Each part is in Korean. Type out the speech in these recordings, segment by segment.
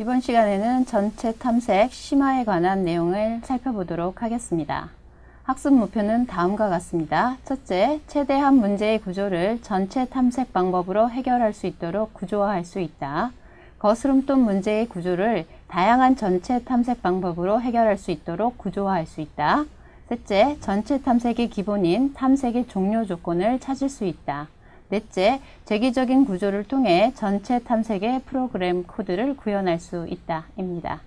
이번 시간에는 전체 탐색 심화에 관한 내용을 살펴보도록 하겠습니다. 학습 목표는 다음과 같습니다. 첫째, 최대한 문제의 구조를 전체 탐색 방법으로 해결할 수 있도록 구조화할 수 있다. 거스름돈 문제의 구조를 다양한 전체 탐색 방법으로 해결할 수 있도록 구조화할 수 있다. 셋째, 전체 탐색의 기본인 탐색의 종료 조건을 찾을 수 있다. 넷째, 재기적인 구조를 통해 전체 탐색의 프로그램 코드를 구현할 수 있다. 입니다.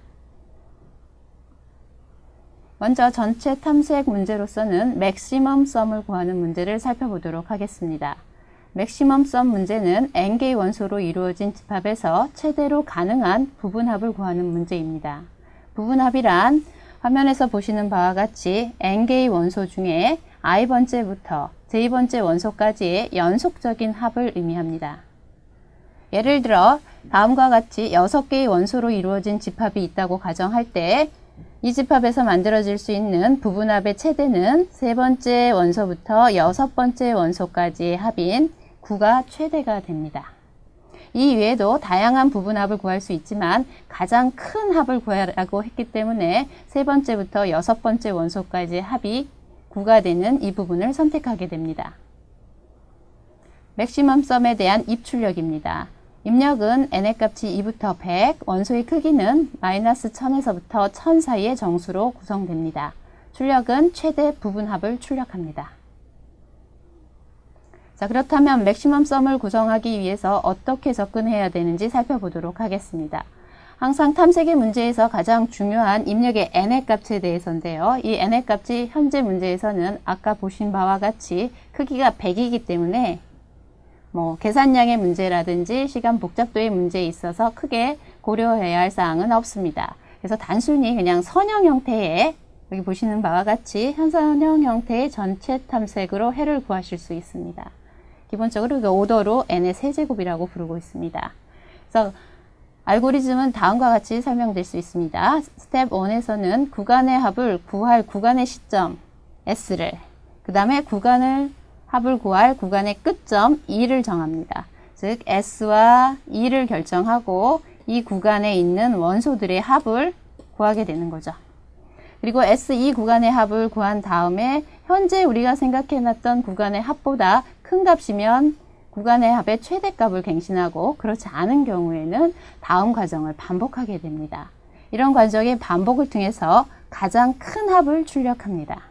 먼저 전체 탐색 문제로서는 맥시멈 썸을 구하는 문제를 살펴보도록 하겠습니다. 맥시멈 썸 문제는 n개의 원소로 이루어진 집합에서 최대로 가능한 부분합을 구하는 문제입니다. 부분합이란 화면에서 보시는 바와 같이 n개의 원소 중에 i번째부터 j번째 원소까지의 연속적인 합을 의미합니다. 예를 들어 다음과 같이 6개의 원소로 이루어진 집합이 있다고 가정할 때 이 집합에서 만들어질 수 있는 부분합의 최대는 세 번째 원소부터 여섯 번째 원소까지의 합인 9가 최대가 됩니다. 이 외에도 다양한 부분합을 구할 수 있지만 가장 큰 합을 구하라고 했기 때문에 세 번째부터 여섯 번째 원소까지의 합이 9가 되는 이 부분을 선택하게 됩니다. 맥시멈 썸에 대한 입출력입니다. 입력은 n의 값이 2부터 100, 원소의 크기는 마이너스 1000에서부터 1000 사이의 정수로 구성됩니다. 출력은 최대 부분합을 출력합니다. 자, 그렇다면 맥시멈 썸을 구성하기 위해서 어떻게 접근해야 되는지 살펴보도록 하겠습니다. 항상 탐색의 문제에서 가장 중요한 입력의 n의 값에 대해서인데요. 이 n의 값이 현재 문제에서는 아까 보신 바와 같이 크기가 100이기 때문에 뭐 계산량의 문제라든지 시간 복잡도의 문제에 있어서 크게 고려해야 할 사항은 없습니다. 그래서 단순히 그냥 선형 형태의 여기 보시는 바와 같이 현선형 형태의 전체 탐색으로 해를 구하실 수 있습니다. 기본적으로 그 오더로 n의 세제곱이라고 부르고 있습니다. 그래서 알고리즘은 다음과 같이 설명될 수 있습니다. 스텝 1에서는 구간의 합을 구할 구간의 시점 s를 그 다음에 구간을 합을 구할 구간의 끝점 E를 정합니다. 즉 S와 E를 결정하고 이 구간에 있는 원소들의 합을 구하게 되는 거죠. 그리고 SE 구간의 합을 구한 다음에 현재 우리가 생각해놨던 구간의 합보다 큰 값이면 구간의 합의 최대값을 갱신하고 그렇지 않은 경우에는 다음 과정을 반복하게 됩니다. 이런 과정의 반복을 통해서 가장 큰 합을 출력합니다.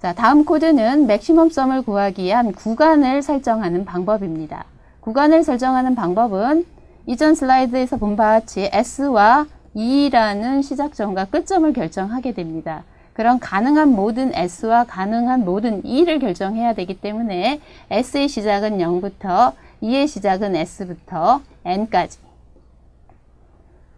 자, 다음 코드는 맥시멈 썸을 구하기 위한 구간을 설정하는 방법입니다. 구간을 설정하는 방법은 이전 슬라이드에서 본 바와 같이 S와 E라는 시작점과 끝점을 결정하게 됩니다. 그런 가능한 모든 S와 가능한 모든 E를 결정해야 되기 때문에 S의 시작은 0부터 E의 시작은 S부터 N까지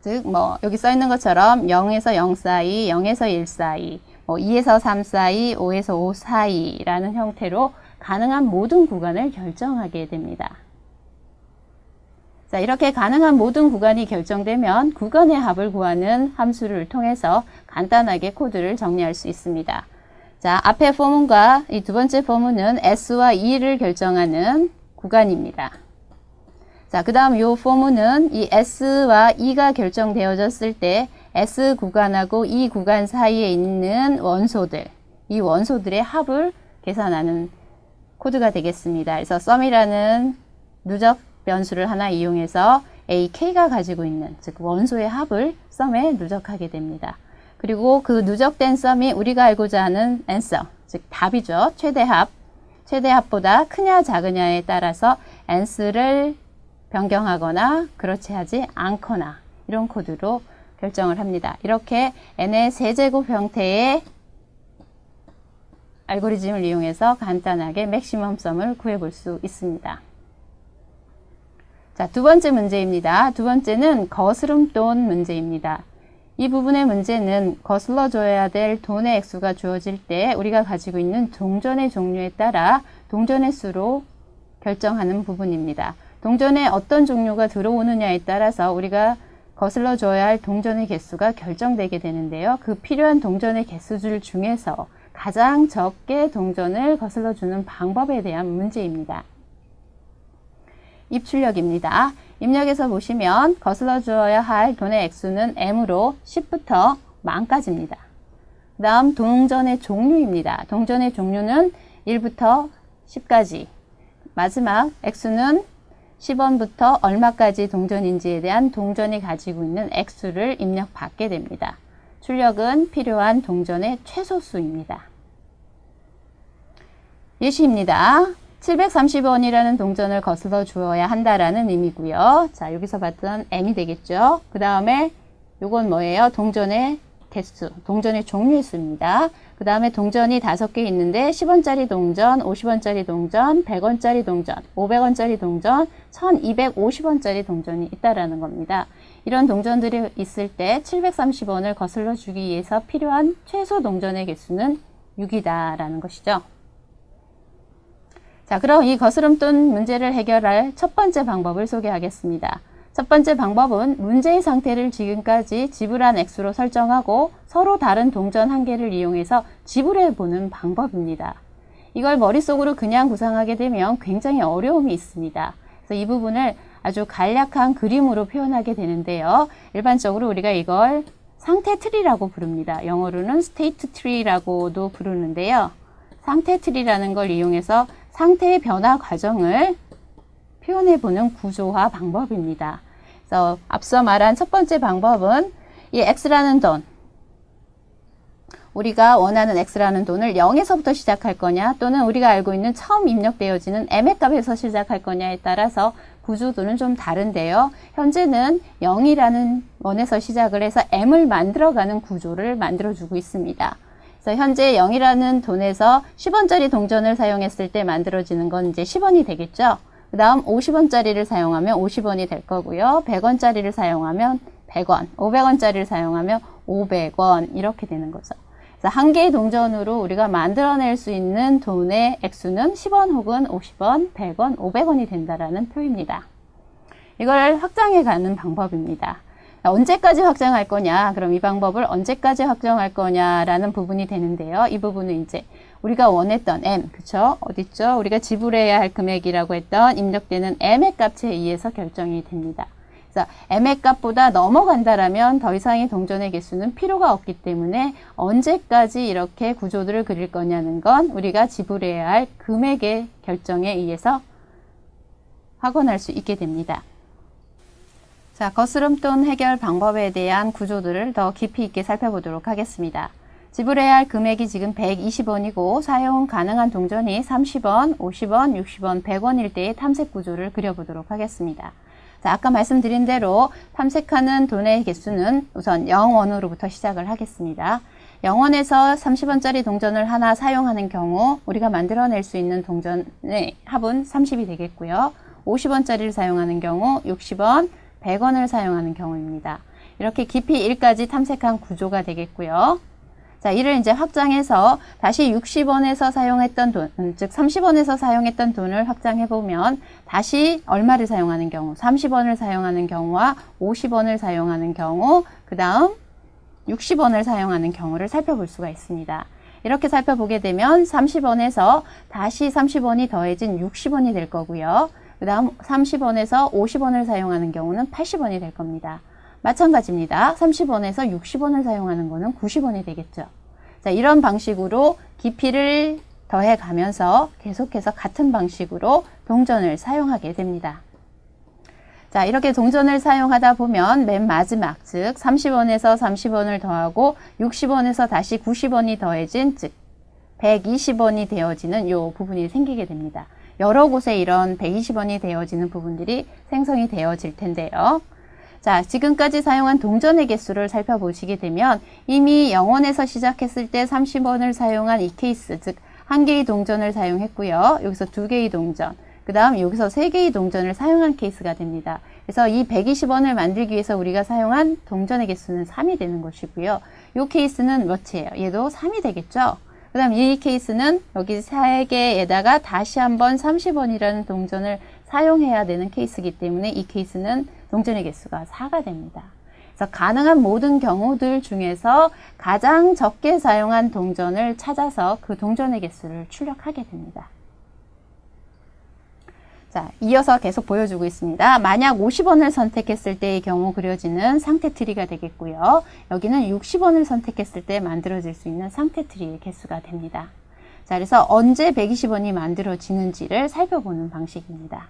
즉, 뭐, 여기 써 있는 것처럼 0에서 0 사이, 0에서 1 사이, 뭐 2에서 3 사이, 5에서 5 사이라는 형태로 가능한 모든 구간을 결정하게 됩니다. 자, 이렇게 가능한 모든 구간이 결정되면 구간의 합을 구하는 함수를 통해서 간단하게 코드를 정리할 수 있습니다. 자, 앞에 포문과 이 두 번째 포문은 S와 E를 결정하는 구간입니다. 자, 그 다음 이 포문은 이 S와 E가 결정되어졌을 때 S 구간하고 E 구간 사이에 있는 원소들, 이 원소들의 합을 계산하는 코드가 되겠습니다. 그래서 썸이라는 누적 변수를 하나 이용해서 AK가 가지고 있는 즉 원소의 합을 썸에 누적하게 됩니다. 그리고 그 누적된 썸이 우리가 알고자 하는 answer, 즉 답이죠. 최대합. 최대합보다 크냐 작으냐에 따라서 answer를 변경하거나 그렇지 하지 않거나 이런 코드로 결정을 합니다. 이렇게 n의 세제곱 형태의 알고리즘을 이용해서 간단하게 맥시멈 썸을 구해볼 수 있습니다. 자, 두 번째 문제입니다. 두 번째는 거스름 돈 문제입니다. 이 부분의 문제는 거슬러 줘야 될 돈의 액수가 주어질 때 우리가 가지고 있는 동전의 종류에 따라 동전의 수로 결정하는 부분입니다. 동전에 어떤 종류가 들어오느냐에 따라서 우리가 거슬러 줘야 할 동전의 개수가 결정되게 되는데요. 그 필요한 동전의 개수줄 중에서 가장 적게 동전을 거슬러 주는 방법에 대한 문제입니다. 입출력입니다. 입력해서 보시면 거슬러 주어야 할 돈의 액수는 M으로 10부터 만까지입니다. 그 다음 동전의 종류입니다. 동전의 종류는 1부터 10까지. 마지막 액수는 10원부터 얼마까지 동전인지에 대한 동전이 가지고 있는 액수를 입력받게 됩니다. 출력은 필요한 동전의 최소수입니다. 예시입니다. 730원이라는 동전을 거슬러 주어야 한다라는 의미고요. 자, 여기서 봤던 M이 되겠죠. 그 다음에 요건 뭐예요? 동전의 개수, 동전의 종류의 수입니다. 그 다음에 동전이 다섯 개 있는데 10원짜리 동전, 50원짜리 동전, 100원짜리 동전, 500원짜리 동전, 1250원짜리 동전이 있다라는 겁니다. 이런 동전들이 있을 때 730원을 거슬러 주기 위해서 필요한 최소 동전의 개수는 6이다라는 것이죠. 자, 그럼 이 거스름돈 문제를 해결할 첫 번째 방법을 소개하겠습니다. 첫 번째 방법은 문제의 상태를 지금까지 지불한 액수로 설정하고 서로 다른 동전 한 개를 이용해서 지불해 보는 방법입니다. 이걸 머릿속으로 그냥 구상하게 되면 굉장히 어려움이 있습니다. 그래서 이 부분을 아주 간략한 그림으로 표현하게 되는데요. 일반적으로 우리가 이걸 상태 트리라고 부릅니다. 영어로는 state tree라고도 부르는데요. 상태 트리라는 걸 이용해서 상태의 변화 과정을 표현해 보는 구조화 방법입니다. 그래서 앞서 말한 첫 번째 방법은 이 x라는 돈 우리가 원하는 x라는 돈을 0에서부터 시작할 거냐 또는 우리가 알고 있는 처음 입력되어지는 m의 값에서 시작할 거냐에 따라서 구조도는 좀 다른데요. 현재는 0이라는 원에서 시작을 해서 m을 만들어가는 구조를 만들어주고 있습니다. 그래서 현재 0이라는 돈에서 10원짜리 동전을 사용했을 때 만들어지는 건 이제 10원이 되겠죠. 그 다음 50원짜리를 사용하면 50원이 될 거고요. 100원짜리를 사용하면 100원, 500원짜리를 사용하면 500원 이렇게 되는 거죠. 그래서 한 개의 동전으로 우리가 만들어낼 수 있는 돈의 액수는 10원 혹은 50원, 100원, 500원이 된다라는 표입니다. 이걸 확장해 가는 방법입니다. 언제까지 확장할 거냐? 그럼 이 방법을 언제까지 확정할 거냐라는 부분이 되는데요. 이 부분은 이제 우리가 원했던 M, 그쵸? 어딨죠? 우리가 지불해야 할 금액이라고 했던 입력되는 M의 값에 의해서 결정이 됩니다. 그래서 M의 값보다 넘어간다라면 더 이상의 동전의 개수는 필요가 없기 때문에 언제까지 이렇게 구조들을 그릴 거냐는 건 우리가 지불해야 할 금액의 결정에 의해서 확언할 수 있게 됩니다. 자, 거스름돈 해결 방법에 대한 구조들을 더 깊이 있게 살펴보도록 하겠습니다. 지불해야 할 금액이 지금 120원이고 사용 가능한 동전이 30원, 50원, 60원, 100원일 때의 탐색 구조를 그려보도록 하겠습니다. 자, 아까 말씀드린 대로 탐색하는 돈의 개수는 우선 0원으로부터 시작을 하겠습니다. 0원에서 30원짜리 동전을 하나 사용하는 경우 우리가 만들어낼 수 있는 동전의 합은 30이 되겠고요. 50원짜리를 사용하는 경우 60원, 100원을 사용하는 경우입니다. 이렇게 깊이 1까지 탐색한 구조가 되겠고요. 자, 이를 이제 확장해서 다시 60원에서 사용했던 돈, 음, 즉 30원에서 사용했던 돈을 확장해 보면 다시 얼마를 사용하는 경우, 30원을 사용하는 경우와 50원을 사용하는 경우, 그 다음 60원을 사용하는 경우를 살펴볼 수가 있습니다. 이렇게 살펴보게 되면 30원에서 다시 30원이 더해진 60원이 될 거고요. 그 다음 30원에서 50원을 사용하는 경우는 80원이 될 겁니다. 마찬가지입니다. 30원에서 60원을 사용하는 거는 90원이 되겠죠. 자, 이런 방식으로 깊이를 더해 가면서 계속해서 같은 방식으로 동전을 사용하게 됩니다. 자, 이렇게 동전을 사용하다 보면 맨 마지막, 즉 30원에서 30원을 더하고 60원에서 다시 90원이 더해진, 즉 120원이 되어지는 이 부분이 생기게 됩니다. 여러 곳에 이런 120원이 되어지는 부분들이 생성이 되어질 텐데요. 자, 지금까지 사용한 동전의 개수를 살펴보시게 되면 이미 0원에서 시작했을 때 30원을 사용한 이 케이스, 즉, 한 개의 동전을 사용했고요. 여기서 두 개의 동전, 그 다음 여기서 세 개의 동전을 사용한 케이스가 됩니다. 그래서 이 120원을 만들기 위해서 우리가 사용한 동전의 개수는 3이 되는 것이고요. 이 케이스는 몇이에요? 얘도 3이 되겠죠? 그 다음 이 케이스는 여기 3개에다가 다시 한번 30원이라는 동전을 사용해야 되는 케이스이기 때문에 이 케이스는 동전의 개수가 4가 됩니다. 그래서 가능한 모든 경우들 중에서 가장 적게 사용한 동전을 찾아서 그 동전의 개수를 출력하게 됩니다. 자, 이어서 계속 보여주고 있습니다. 만약 50원을 선택했을 때의 경우 그려지는 상태 트리가 되겠고요. 여기는 60원을 선택했을 때 만들어질 수 있는 상태 트리의 개수가 됩니다. 자, 그래서 언제 120원이 만들어지는지를 살펴보는 방식입니다.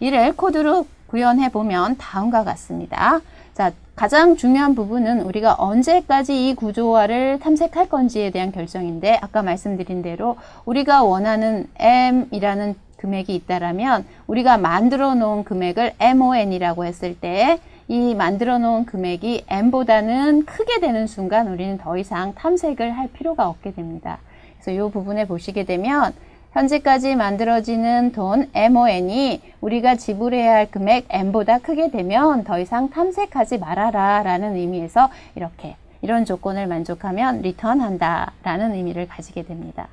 이를 코드로 구현해 보면 다음과 같습니다. 자, 가장 중요한 부분은 우리가 언제까지 이 구조화를 탐색할 건지에 대한 결정인데 아까 말씀드린 대로 우리가 원하는 M이라는 금액이 있다라면 우리가 만들어 놓은 금액을 MON이라고 했을 때이 만들어 놓은 금액이 M보다는 크게 되는 순간 우리는 더 이상 탐색을 할 필요가 없게 됩니다. 그래서 이 부분에 보시게 되면 현재까지 만들어지는 돈 MON이 우리가 지불해야 할 금액 M보다 크게 되면 더 이상 탐색하지 말아라 라는 의미에서 이렇게 이런 조건을 만족하면 리턴한다 라는 의미를 가지게 됩니다.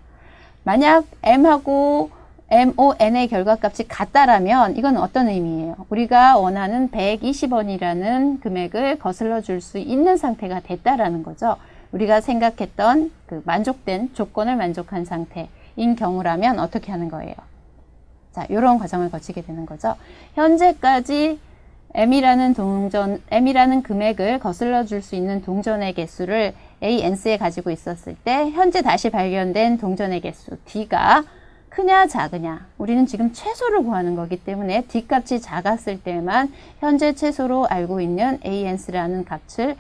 만약 M하고 MON의 결과값이 같다라면 이건 어떤 의미예요? 우리가 원하는 120원이라는 금액을 거슬러 줄 수 있는 상태가 됐다라는 거죠. 우리가 생각했던 그 만족된 조건을 만족한 상태 인 경우라면 어떻게 하는 거예요? 자, 이런 과정을 거치게 되는 거죠. 현재까지 M이라는 동전, M이라는 금액을 거슬러 줄 수 있는 동전의 개수를 A, N스에 가지고 있었을 때 현재 다시 발견된 동전의 개수 D가 크냐 작으냐 우리는 지금 최소를 구하는 거기 때문에 D 값이 작았을 때만 현재 최소로 알고 있는 ANS라는 값을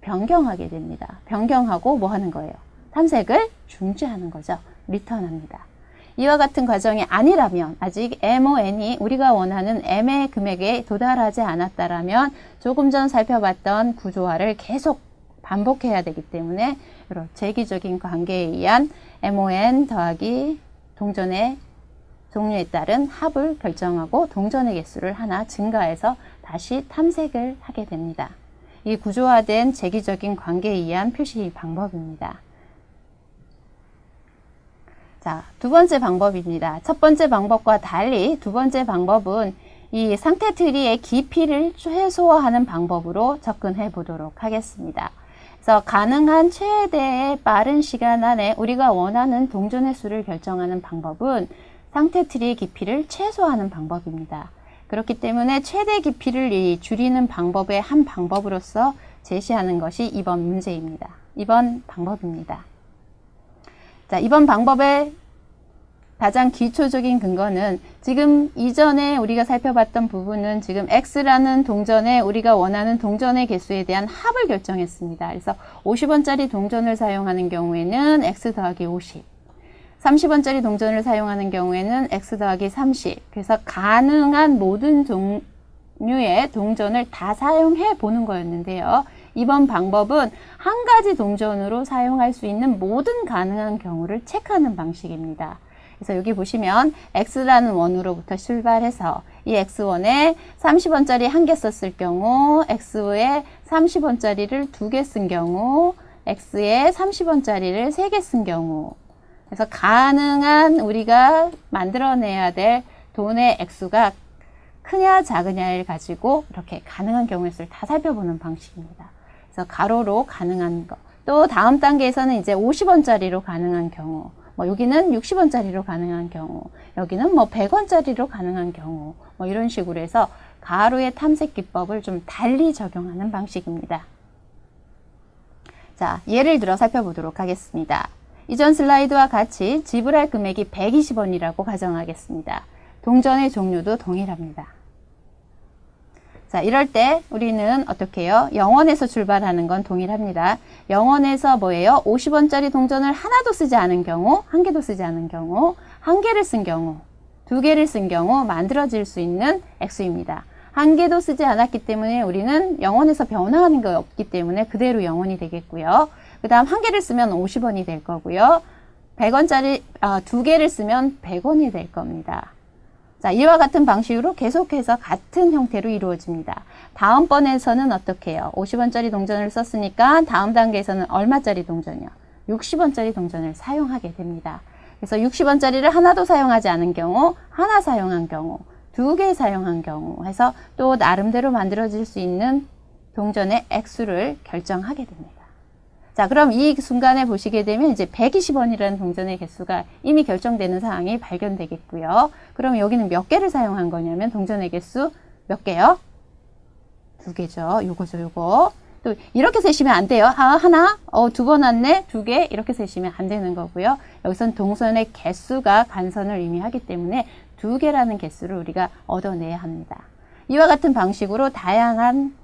변경하게 됩니다. 변경하고 뭐 하는 거예요? 탐색을 중지하는 거죠. 리턴합니다. 이와 같은 과정이 아니라면 아직 MON이 우리가 원하는 M의 금액에 도달하지 않았다라면 조금 전 살펴봤던 구조화를 계속 반복해야 되기 때문에 이런 재기적인 관계에 의한 MON 더하기 동전의 종류에 따른 합을 결정하고 동전의 개수를 하나 증가해서 다시 탐색을 하게 됩니다. 이 구조화된 재기적인 관계에 의한 표시 방법입니다. 자, 두 번째 방법입니다. 첫 번째 방법과 달리 두 번째 방법은 이 상태 트리의 깊이를 최소화하는 방법으로 접근해 보도록 하겠습니다. 그래서 가능한 최대의 빠른 시간 안에 우리가 원하는 동전의 수를 결정하는 방법은 상태 트리의 깊이를 최소화하는 방법입니다. 그렇기 때문에 최대 깊이를 줄이는 방법의 한 방법으로서 제시하는 것이 이번 문제입니다. 이번 방법입니다. 자, 이번 방법의 가장 기초적인 근거는 지금 이전에 우리가 살펴봤던 부분은 지금 x라는 동전에 우리가 원하는 동전의 개수에 대한 합을 결정했습니다. 그래서 50원짜리 동전을 사용하는 경우에는 x 더하기 50. 30원짜리 동전을 사용하는 경우에는 x 더하기 30. 그래서 가능한 모든 종류의 동전을 다 사용해 보는 거였는데요. 이번 방법은 한 가지 동전으로 사용할 수 있는 모든 가능한 경우를 체크하는 방식입니다. 그래서 여기 보시면 x라는 원으로부터 출발해서 이 x1에 30원짜리 한 개 썼을 경우 x에 30원짜리를 두 개 쓴 경우 x에 30원짜리를 세 개 쓴 경우 그래서 가능한 우리가 만들어내야 될 돈의 액수가 크냐 작으냐를 가지고 이렇게 가능한 경우의 수를 다 살펴보는 방식입니다. 가로로 가능한 거. 또 다음 단계에서는 이제 50원짜리로 가능한 경우. 뭐 여기는 60원짜리로 가능한 경우. 여기는 뭐 100원짜리로 가능한 경우. 뭐 이런 식으로 해서 가로의 탐색 기법을 좀 달리 적용하는 방식입니다. 자, 예를 들어 살펴보도록 하겠습니다. 이전 슬라이드와 같이 지불할 금액이 120원이라고 가정하겠습니다. 동전의 종류도 동일합니다. 자, 이럴 때 우리는 어떻게 해요? 0원에서 출발하는 건 동일합니다. 0원에서 뭐예요? 50원짜리 동전을 하나도 쓰지 않은 경우, 한 개도 쓰지 않은 경우, 한 개를 쓴 경우, 두 개를 쓴 경우 만들어질 수 있는 액수입니다. 한 개도 쓰지 않았기 때문에 우리는 0원에서 변화하는 게 없기 때문에 그대로 0원이 되겠고요. 그 다음 한 개를 쓰면 50원이 될 거고요. 100원짜리 아, 두 개를 쓰면 100원이 될 겁니다. 자, 이와 같은 방식으로 계속해서 같은 형태로 이루어집니다. 다음번에서는 어떻게 해요? 50원짜리 동전을 썼으니까 다음 단계에서는 얼마짜리 동전이요? 60원짜리 동전을 사용하게 됩니다. 그래서 60원짜리를 하나도 사용하지 않은 경우, 하나 사용한 경우, 두 개 사용한 경우 해서 또 나름대로 만들어질 수 있는 동전의 액수를 결정하게 됩니다. 자, 그럼 이 순간에 보시게 되면 이제 120원이라는 동전의 개수가 이미 결정되는 사항이 발견되겠고요. 그럼 여기는 몇 개를 사용한 거냐면 동전의 개수 몇 개요? 두 개죠. 요거죠, 요거. 또 이렇게 세시면 안 돼요. 아, 하나, 어, 두 번 왔네, 두 개, 이렇게 세시면 안 되는 거고요. 여기선 동선의 개수가 간선을 의미하기 때문에 두 개라는 개수를 우리가 얻어내야 합니다. 이와 같은 방식으로 다양한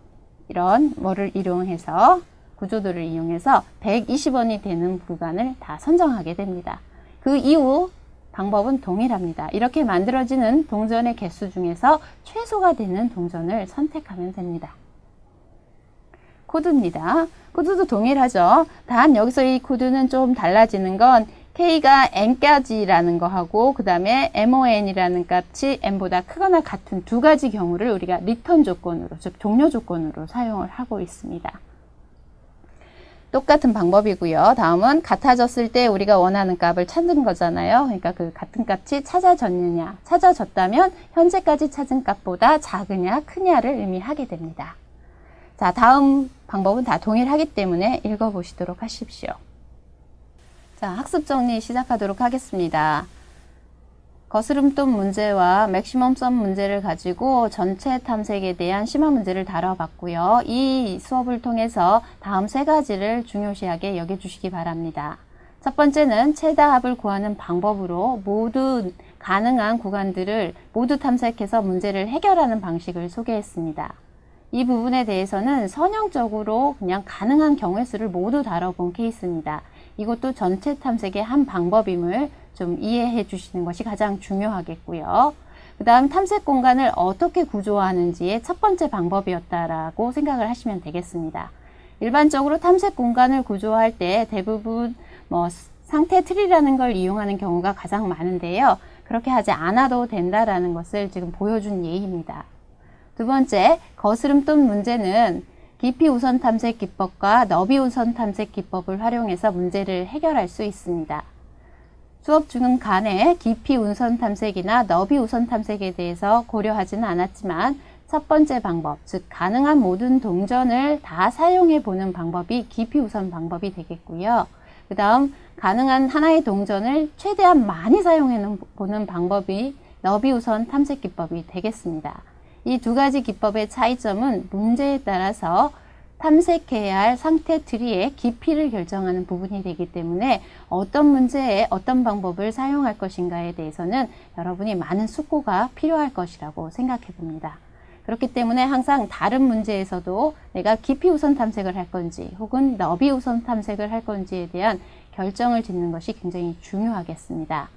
이런 뭐를 이용해서 구조도를 이용해서 120원이 되는 구간을 다 선정하게 됩니다. 그 이후 방법은 동일합니다. 이렇게 만들어지는 동전의 개수 중에서 최소가 되는 동전을 선택하면 됩니다. 코드입니다. 코드도 동일하죠. 단 여기서 이 코드는 좀 달라지는 건 K가 N까지라는 거하고 그 다음에 MON이라는 값이 N보다 크거나 같은 두 가지 경우를 우리가 리턴 조건으로 즉 종료 조건으로 사용을 하고 있습니다. 똑같은 방법이고요. 다음은 같아졌을 때 우리가 원하는 값을 찾는 거잖아요. 그러니까 그 같은 값이 찾아졌느냐, 찾아졌다면 현재까지 찾은 값보다 작으냐, 크냐를 의미하게 됩니다. 자, 다음 방법은 다 동일하기 때문에 읽어보시도록 하십시오. 자, 학습 정리 시작하도록 하겠습니다. 거스름돈 문제와 맥시멈 썸 문제를 가지고 전체 탐색에 대한 심화 문제를 다뤄봤고요. 이 수업을 통해서 다음 세 가지를 중요시하게 여겨주시기 바랍니다. 첫 번째는 최다 합을 구하는 방법으로 모든 가능한 구간들을 모두 탐색해서 문제를 해결하는 방식을 소개했습니다. 이 부분에 대해서는 선형적으로 그냥 가능한 경우의 수를 모두 다뤄본 케이스입니다. 이것도 전체 탐색의 한 방법임을 좀 이해해 주시는 것이 가장 중요하겠고요. 그 다음 탐색 공간을 어떻게 구조하는지의 첫 번째 방법이었다라고 생각을 하시면 되겠습니다. 일반적으로 탐색 공간을 구조할 때 대부분 뭐 상태 트리라는 걸 이용하는 경우가 가장 많은데요. 그렇게 하지 않아도 된다라는 것을 지금 보여준 예입니다. 두 번째, 거스름 돈 문제는 깊이 우선 탐색 기법과 너비 우선 탐색 기법을 활용해서 문제를 해결할 수 있습니다. 수업 중간에 깊이 우선 탐색이나 너비 우선 탐색에 대해서 고려하지는 않았지만 첫 번째 방법, 즉 가능한 모든 동전을 다 사용해 보는 방법이 깊이 우선 방법이 되겠고요. 그 다음 가능한 하나의 동전을 최대한 많이 사용해 보는 방법이 너비 우선 탐색 기법이 되겠습니다. 이 두 가지 기법의 차이점은 문제에 따라서 탐색해야 할 상태 트리의 깊이를 결정하는 부분이 되기 때문에 어떤 문제에 어떤 방법을 사용할 것인가에 대해서는 여러분이 많은 숙고가 필요할 것이라고 생각해 봅니다. 그렇기 때문에 항상 다른 문제에서도 내가 깊이 우선 탐색을 할 건지 혹은 너비 우선 탐색을 할 건지에 대한 결정을 짓는 것이 굉장히 중요하겠습니다.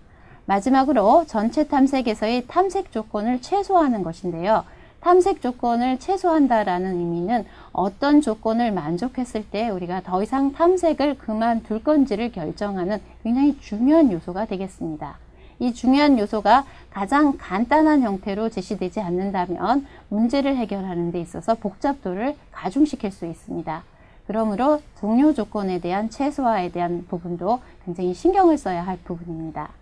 마지막으로 전체 탐색에서의 탐색 조건을 최소화하는 것인데요. 탐색 조건을 최소한다라는 의미는 어떤 조건을 만족했을 때 우리가 더 이상 탐색을 그만둘 건지를 결정하는 굉장히 중요한 요소가 되겠습니다. 이 중요한 요소가 가장 간단한 형태로 제시되지 않는다면 문제를 해결하는 데 있어서 복잡도를 가중시킬 수 있습니다. 그러므로 종료 조건에 대한 최소화에 대한 부분도 굉장히 신경을 써야 할 부분입니다.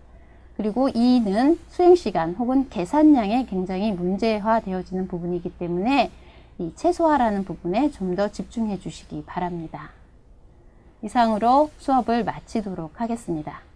그리고 이는 수행시간 혹은 계산량에 굉장히 문제화 되어지는 부분이기 때문에 이 최소화라는 부분에 좀 더 집중해 주시기 바랍니다. 이상으로 수업을 마치도록 하겠습니다.